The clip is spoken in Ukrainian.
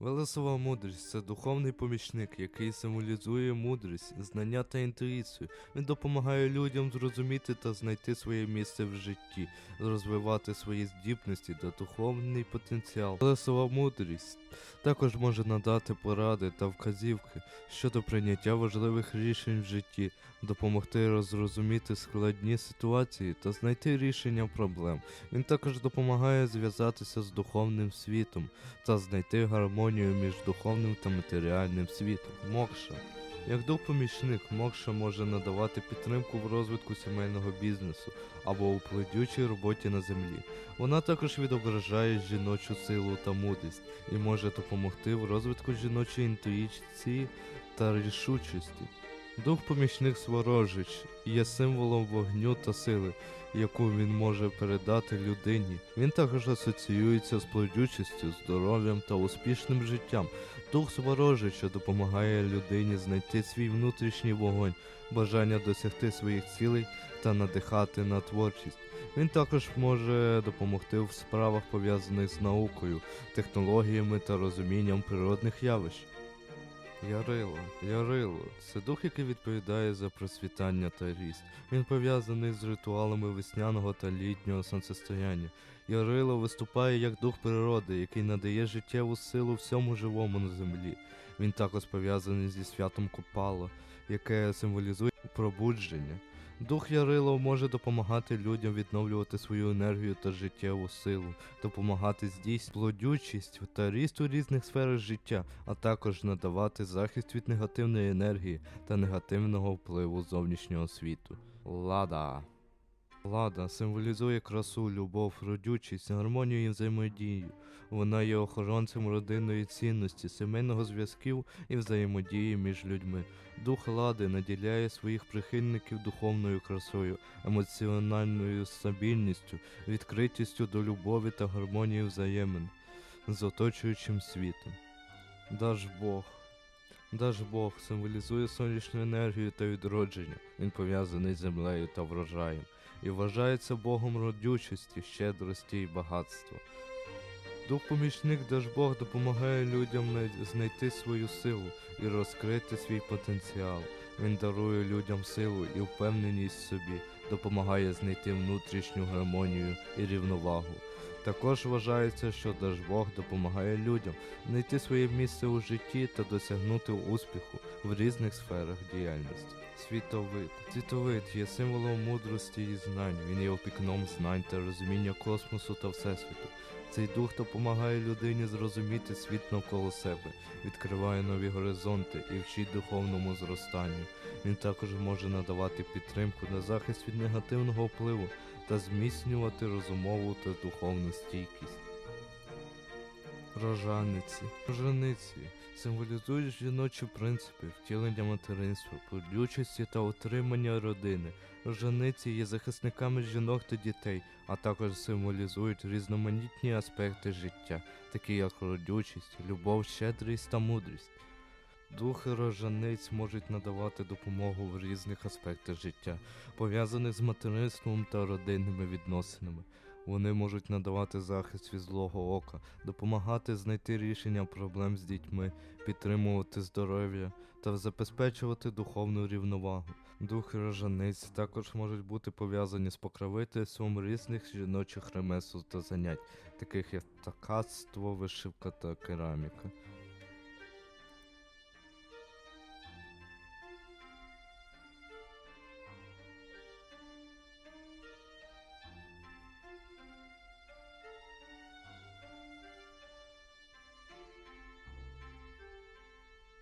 Велесова мудрість це духовний помічник, який символізує мудрість, знання та інтуїцію. Він допомагає людям зрозуміти та знайти своє місце в житті, розвивати свої здібності та духовний потенціал. Велесова мудрість також може надати поради та вказівки щодо прийняття важливих рішень в житті, допомогти зрозуміти складні ситуації та знайти рішення проблем. Він також допомагає зв'язатися з духовним світом та знайти гармонію між духовним та матеріальним світом. Мокша. Як дух-помічник, Мокша може надавати підтримку в розвитку сімейного бізнесу або у плодючій роботі на землі. Вона також відображає жіночу силу та мудрість і може допомогти в розвитку жіночої інтуїції та рішучості. Дух-помічник Сворожич є символом вогню та сили, яку він може передати людині. Він також асоціюється з плодючістю, здоров'ям та успішним життям. Дух Сворожича допомагає людині знайти свій внутрішній вогонь, бажання досягти своїх цілей та надихати на творчість. Він також може допомогти в справах пов'язаних з наукою, технологіями та розумінням природних явищ. Ярило. Ярило це дух, який відповідає за процвітання та ріст. Він пов'язаний з ритуалами весняного та літнього сонцестояння. Ярило виступає як дух природи, який надає життєву силу всьому живому на землі. Він також пов'язаний зі святом Купала, яке символізує пробудження. Дух Ярилов може допомагати людям відновлювати свою енергію та життєву силу, допомагати здійснювати плодючість та ріст у різних сферах життя, а також надавати захист від негативної енергії та негативного впливу зовнішнього світу. Лада. Лада символізує красу, любов, родючість, гармонію і взаємодію. Вона є охоронцем родинної цінності, сімейного зв'язків і взаємодії між людьми. Дух лади наділяє своїх прихильників духовною красою, емоціональною стабільністю, відкритістю до любові та гармонії взаємин з оточуючим світом. Даж Бог. Даж Бог символізує сонячну енергію та відродження. Він пов'язаний з землею та врожаєм і вважається Богом родючості, щедрості і багатства. Дух-помічник Дажбог допомагає людям знайти свою силу і розкрити свій потенціал. Він дарує людям силу і впевненість в собі, допомагає знайти внутрішню гармонію і рівновагу. Також вважається, що Дажбог допомагає людям знайти своє місце у житті та досягнути успіху в різних сферах діяльності. Світовид. Світовид є символом мудрості і знань. Він є опікном знань та розуміння космосу та всесвіту. Цей дух допомагає людині зрозуміти світ навколо себе, відкриває нові горизонти і вчить духовному зростанню. Він також може надавати підтримку на захист від негативного впливу та зміцнювати розумову та духовну стійкість. Рожаниці. Рожаниці символізують жіночі принципи, втілення материнства, плодючості та утримання родини. Рожаниці є захисниками жінок та дітей, а також символізують різноманітні аспекти життя, такі як родючість, любов, щедрість та мудрість. Духи рожаниць можуть надавати допомогу в різних аспектах життя, пов'язаних з материнством та родинними відносинами. Вони можуть надавати захист від злого ока, допомагати знайти рішення проблем з дітьми, підтримувати здоров'я та забезпечувати духовну рівновагу. Духи рожаниць також можуть бути пов'язані з покровительством різних жіночих ремесел та занять, таких як ткацтво, вишивка та кераміка.